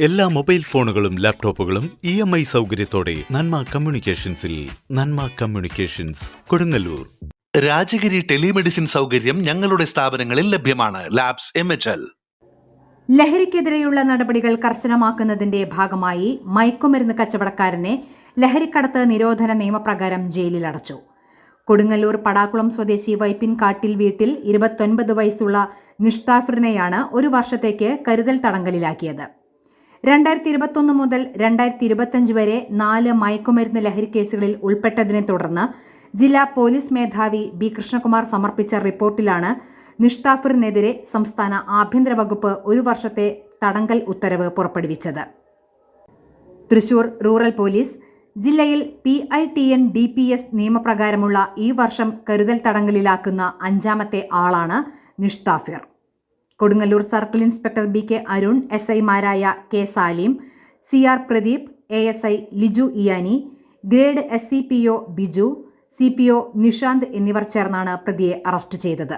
എല്ലാ മൊബൈൽ ഫോണുകളും ലാപ്ടോപ്പുകളും ഇ എം ഐ സൗകര്യത്തോടെ നന്മ കമ്മ്യൂണിക്കേഷൻസിൽ നന്മ കമ്മ്യൂണിക്കേഷൻസ് കൊടുങ്ങല്ലൂർ. രാജഗിരി ടെലിമെഡിസിൻ സൗകര്യം ഞങ്ങളുടെ സ്ഥാപനങ്ങളിൽ ലഭ്യമാണ്. Labs M H L. ലഹരിക്കെതിരെയുള്ള നടപടികൾ കർശനമാക്കുന്നതിന്റെ ഭാഗമായി മയക്കുമരുന്ന് കച്ചവടക്കാരനെ ലഹരിക്കടത്ത് നിരോധന നിയമപ്രകാരം ജയിലിലടച്ചു. കൊടുങ്ങല്ലൂർ പടാക്കുളം സ്വദേശി വൈപ്പിൻ കാട്ടിൽ വീട്ടിൽ ഇരുപത്തൊൻപത് വയസ്സുള്ള നിഷ്താഫിറിനെയാണ് ഒരു വർഷത്തേക്ക് കരുതൽ തടങ്കലിലാക്കിയത്. രണ്ടായിരത്തി ഇരുപത്തൊന്ന് മുതൽ രണ്ടായിരത്തി ഇരുപത്തഞ്ച് വരെ നാല് മയക്കുമരുന്ന് ലഹരി കേസുകളിൽ ഉൾപ്പെട്ടതിനെ തുടർന്ന് ജില്ലാ പോലീസ് മേധാവി ബി കൃഷ്ണകുമാർ സമർപ്പിച്ച റിപ്പോർട്ടിലാണ് നിഷ്താഫറിനെതിരെ സംസ്ഥാന ആഭ്യന്തര വകുപ്പ് ഒരു വർഷത്തെ തടങ്കൽ ഉത്തരവ് പുറപ്പെടുവിച്ചത്. തൃശൂർ റൂറൽ പോലീസ് ജില്ലയിൽ P I T N D P S നിയമപ്രകാരമുള്ള ഈ വർഷം കരുതൽ തടങ്കലിലാക്കുന്ന അഞ്ചാമത്തെ ആളാണ് Nishtafir. Kodungallur circle inspector B K Arun S ഐമാരായ K Salim C R Pradeep A S I Liju ഇയാനി grade S C P O Biju C P O Nishanth എന്നിവർ ചേർന്നാണ് പ്രതിയെ അറസ്റ്റ് ചെയ്തത്.